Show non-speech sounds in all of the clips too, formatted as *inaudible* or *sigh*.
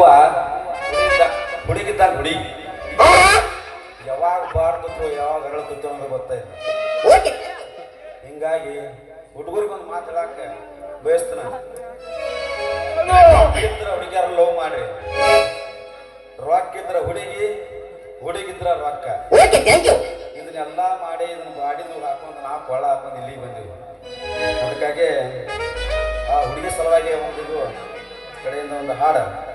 ಹೂವ ಹುಡುಗಿದ್ದ- ಹುಡುಗಿದ್ದಾಗ ಹುಡುಗಿ. ಯಾವಾಗ ಬಾರ್ದು ಯಾವಾಗ ಅರಳತ್ತು ಅಂತ ಗೊತ್ತಾಯ್ತು. ಹೋಗಿ ಹಿಂಗಾಗಿ ಹುಡುಗರಿಗೊಂದು ಮಾತಾಡಕ ಬಯಸ್ತಾನ. ಇದ್ರ ಹುಡುಗಿಯರ ಲವ್ ಮಾಡ್ರಿ. ರೊಕ್ಕ ಇದ್ರ ಹುಡುಗಿ ಹುಡುಗಿದ್ರ ರೊಕ್ಕ ಇದನ್ನೆಲ್ಲ ಮಾಡಿ ಇದನ್ನ ಬಾಡಿದು ಹಾಕೊಂಡು ನಾವು ಕೊಳ ಹಾಕೊಂಡು ಇಲ್ಲಿಗೆ ಬಂದೀವಿ. ಅದಕ್ಕಾಗಿ ಆ ಹುಡುಗಿ ಸಲುವಾಗಿ ಒಂದು ಕಡೆಯಿಂದ ಒಂದು ಹಾಡು.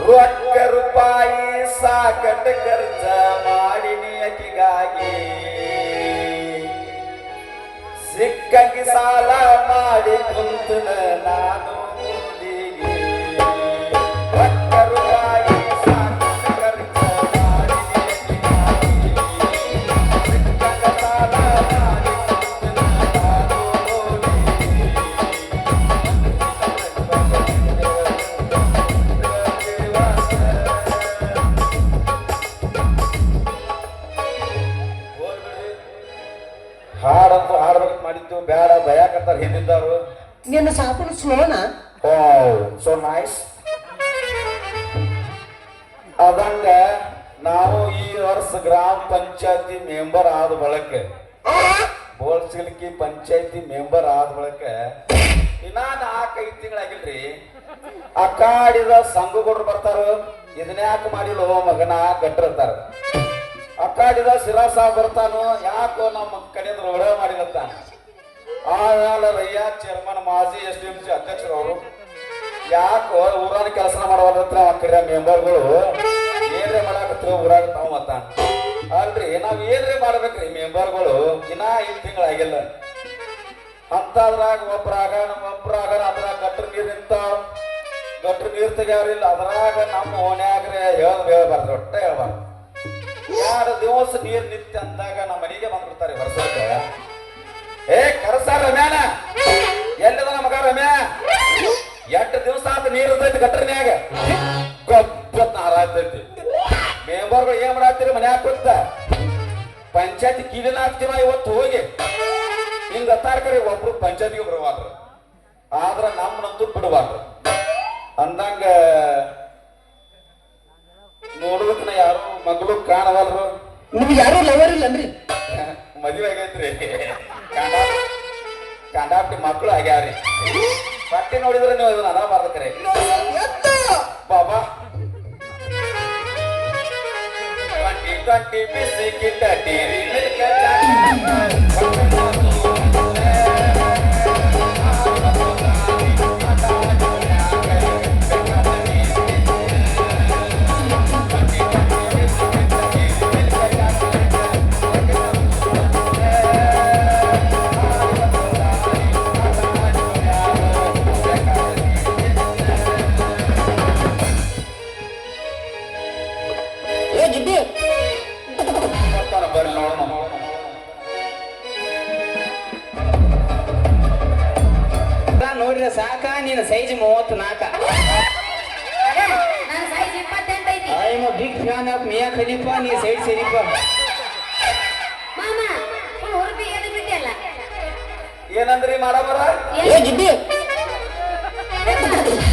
ರೊಕ್ಕ ರೂಪಾಯಿ ಸಾಕಟ ಖರ್ಚ ಮಾಡಿನಿ ಅಕಿಗಾಗಿ ಸಿಕ್ಕಂಗಿ ಸಾಲ ಮಾಡಿ ಕುಂತನ ನಾನು ನಿನ್ನ ಸಾಪನ ಸ್ಲೋನ ಓ ಸೊ ನೈಸ್ ಅದಂಗ ನಾವು ಈ ವರ್ಷ ಗ್ರಾಮ ಪಂಚಾಯತಿ ಮೆಂಬರ್ ಆದ ಬಳಕ. ಬೋಳ್ಸಿಲ್ಕಿ ಪಂಚಾಯತಿ ಮೆಂಬರ್ ಆದ ಬಳಕ. ಇನ್ನ ನಾಲ್ಕೈದು ತಿಂಗಳಾಗಿಲ್ರಿ. ಅಕ್ಕಾಡಿದ ಸಂಘಗಳು ಬರ್ತಾರ. ಇದನ್ಯಾಕೆ ಮಾಡಿಲ್ಲ ಮಗನ ಗಟ್ಟಿರ್ತಾರ ಅಕ್ಕಾಡಿದ ಶಿರಾಸ ಬರ್ತಾನೋ ಯಾಕೋ ನಮ್ಮ ಕಡೆಯಿಂದ ರೋಡ ಮಾಡಿಲತ್ತಾನ. ಆಮೇಲೆ ಚೇರ್ಮನ್ ಮಾಜಿ ಎಸ್ ಡಿ ಎಂ ಸಿ ಅಧ್ಯಕ್ಷರವರು. ಯಾಕೋ ಊರಾಗ ಕೆಲಸ ಮಾಡೋದ್ರ ಕರೆ ಮೆಂಬರ್ಗಳು ಏನ್ರೆ ಮಾಡಾಕತ್ರ ಊರಾಗ ತಾವು ಮತ್ತ. ಅಲ್ರಿ, ನಾವ್ ಏನ್ರೆ ಮಾಡ್ಬೇಕ್ರಿ ಮೆಂಬರ್ಗಳು ಇನ್ನ ಐದು ತಿಂಗಳಾಗಿಲ್ಲ ಅಂತದ್ರಾಗ ಒಬ್ರಾಗ, ನಮ್ಮ ಒಬ್ಬರಾಗ ಅದ್ರಾಗ ಗಟ್ರ ನೀರ್ ನಿಂತಾವ ಗಟ್ರ ನೀರ್ ತೆಗ್ಯಾವ್ರಿಲ್ಲ, ಅದ್ರಾಗ ನಮ್ಮ ಓಣ್ಯಾಗ್ರೆ ಹೇಳ್ದ್ ಹೇಳ್ಬಾರ್ದು ಒಟ್ಟ ಹೇಳ್ಬಾರ್ದು. ಎರಡು ದಿವಸ ನೀರ್ ನಿತ್ತ ಅಂದಾಗ ನಮ್ಮ ಮನೆಗೆ ಬಂದ್ಬಿಡ್ತಾರೆ ವರ್ಷಕ್ಕೆ. ಏ ಕರಸ ರಮ್ಯಾನ. ಎಲ್ಲದ ಮಗ ರಮ್ಯಾ? ಎಂಟು ದಿವಸ ಆತ ನೀರ್ ಇರ್ತೈತಿ ಗಟ್ರನ್ಯಾಗ? ಗೊಬ್ಬತ್ ಹಾರಾಗ್ತೈತಿ ಏನ್ ಮಾಡಾತ್ತೀರಿ ಮನ್ಯಾಗ ಕೂತ? ಪಂಚಾಯತಿ ಕಿವಿನ ಹಾಕ್ತೀವ ಇವತ್ತು ಹೋಗಿ? ಹಿಂಗ ಕರೆ ಒಬ್ರು ಪಂಚಾಯತಿಗೆ ಬರುವಾರ ಆದ್ರ ನಮ್ಮನ್ನಂತೂ ನೀನು ಸೈಜ್ ಮೂವತ್ತು ನಾಲ್ಕ ನನ್ನ ಸೈಜ್ ಇಪ್ಪತ್ತೆಂಟು ಐತಿ. I am big fan of Mia Khalifa ನೀ ಮಾಮ ಎದ್ದು ಬಿಟ್ಟಿಯಲ್ಲ? ಏನಂದ್ರಿ ಮಾಡಬರ ಏ ಗಿಡ್ಡಿ *laughs*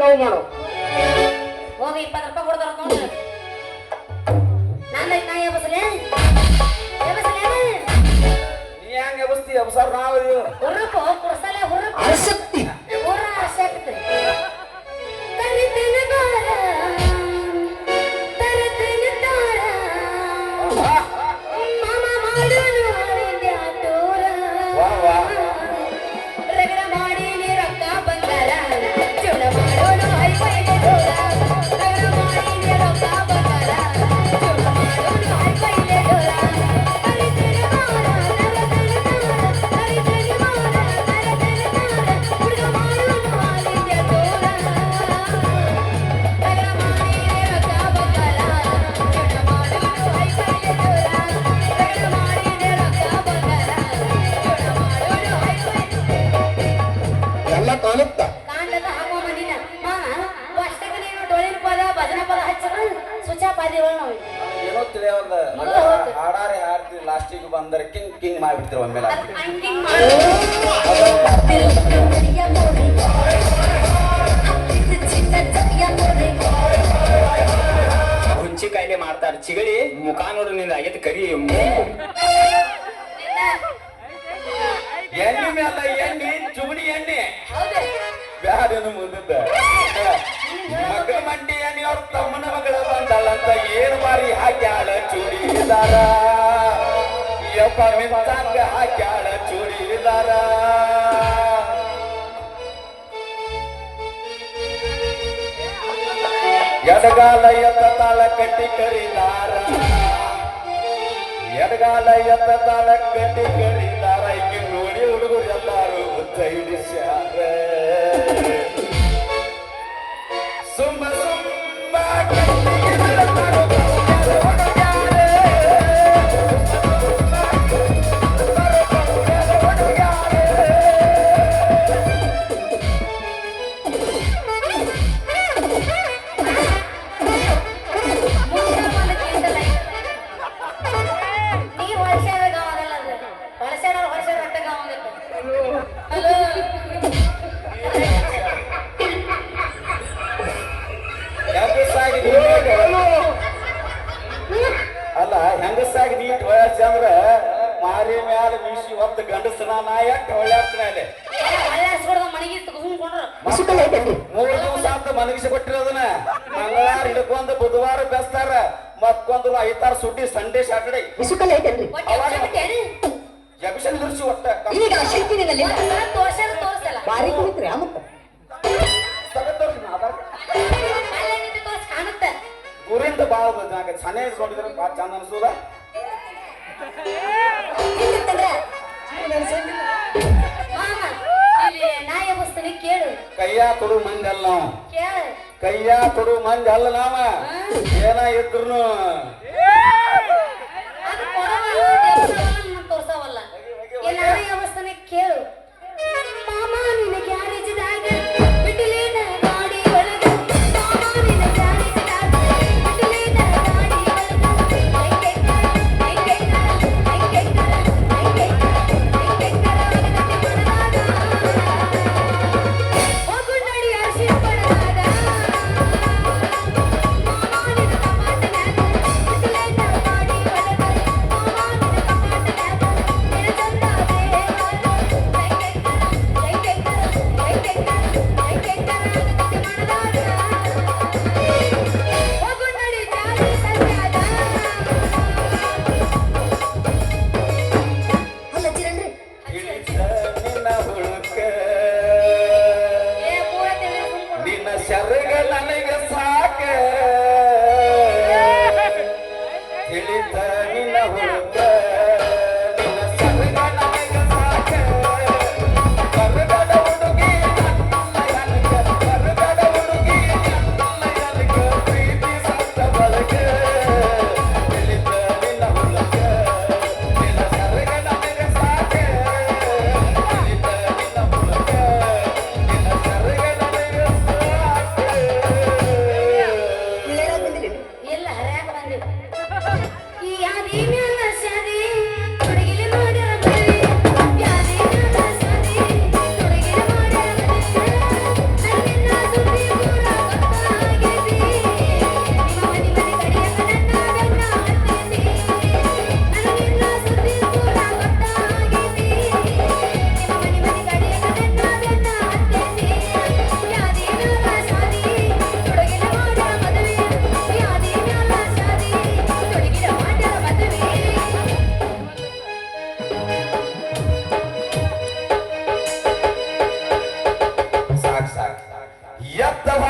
ಲವ್ ಮಾಡು. ಹೋಗಿ ಇಪ್ಪತ್ತು ರೂಪಾಯಿ ಕೊಡ್ತಾರ ನಾನು ನಾಯಿ ಎಬಸಲೇ ಎಬಸಲೇ ನೀ ಹೆಂಗ್ ಎಬಸ್ತಿ ಎಬ್ಸಾರ್ ನಾವು ಹುರುಪು ಕುರ್ಸಲೆ ಹುರ್ರಪ್ಪ ಆಸಕ್ತಿ ಹುರ್ರ ಶಕ್ತಿ ಮೋರೆ ಕಿಂಗ್ ಕಿಂಗ್ ಮಾಡಿಬಿಡ್ತೀರ ಮೋರೆ ಹುಂಚಿ ಕಾಯಿಲೆ ಮಾಡ್ತಾರ. ಚಿಗಳಿ ಮುಖ ನೋಡು ನಿಂದ ಆಗೈತೆ ಕರಿ. ಎಣ್ಣೆ ಮ್ಯಾಲ ಎಣ್ಣೆ ಚುಮಣಿ ಎಣ್ಣೆ. ಹೌದು. ಬ್ಯಾಡೇನು ಮುಂದಿದ್ದ ಮಗಳ ಮಂಡಿ ಎಣ್ಣೆ ಅವ್ರ ತಮ್ಮನ ಮಗಳ ಬಂದಳಂತ ಏನು ಮಾರಿ ಹಾಕ್ಯಾಳ ಚುಡಿದಾರ ಯಪ್ಪ ಮಿಂಚಾಂಗ ಹಾಕ್ಯಾಳ ಚೂಡಿದಾರ ಎಡಗಾಲ ಎತ್ತ ತಾಳ ಕಟ್ಟಿ ಕರಿದಾರ ಎಡಗಾಲ ಎತ್ತ ತಾಳ ಕಟ್ಟಿ ಕರಿದಾರ ಈಗ ನೋಡಿ ಹುಡುಗರು ಎಲ್ಲಾರು ಹಿಡಿಸ್ಯಾರ ಅಂದ್ರ ಮಾರಿ ಮ್ಯಾಲ ಮೀಸಿ ಹೊತ್ತ ಗಂಡಸನ ನಾ ಎಟ್ಟು ಹೊಳ್ಯಾಡ್ತೀನಿ ಅಲ್ಲಿ. ಮೂರು ದಿವಸ ಅಂತ ಮನಗಿಸಿ ಕೊಟ್ಟಿರೋದನ್ನ ಮಂಗಳವಾರ ಹಿಡ್ಕೊಂಡ್ ಬುಧವಾರ ಬೆಸ್ತಾರ. ಮತ್ತೊಂದು ಐತಾರ ಸುಟ್ಟಿ ಸಂಡೇ ಸಾಟರ್ಡೆ? ಎಬಿಷನ್ ದುರ್ಸಿ ಒಟ್ಟ. ಕಾಣುತ್ತೆ. ಊರಿಂದ ಬಾಳ ಚೆನ್ನಾಗಿ ಇಸ್ಕೊಂಡಿದ್ರೆ ಭಾಳ ಚಂದ ಅನ್ಸೋದ. ಕೈಯ ಕೊಡು ಮಂದಿ ಅಲ್ಲ ನಾವು ಕೇಳು ಕೈಯ ಕೊಡು ಮಂದಿ ಅಲ್ಲ ನಾವ ಏನ ಇದ್ರು ಅದು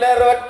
Hitler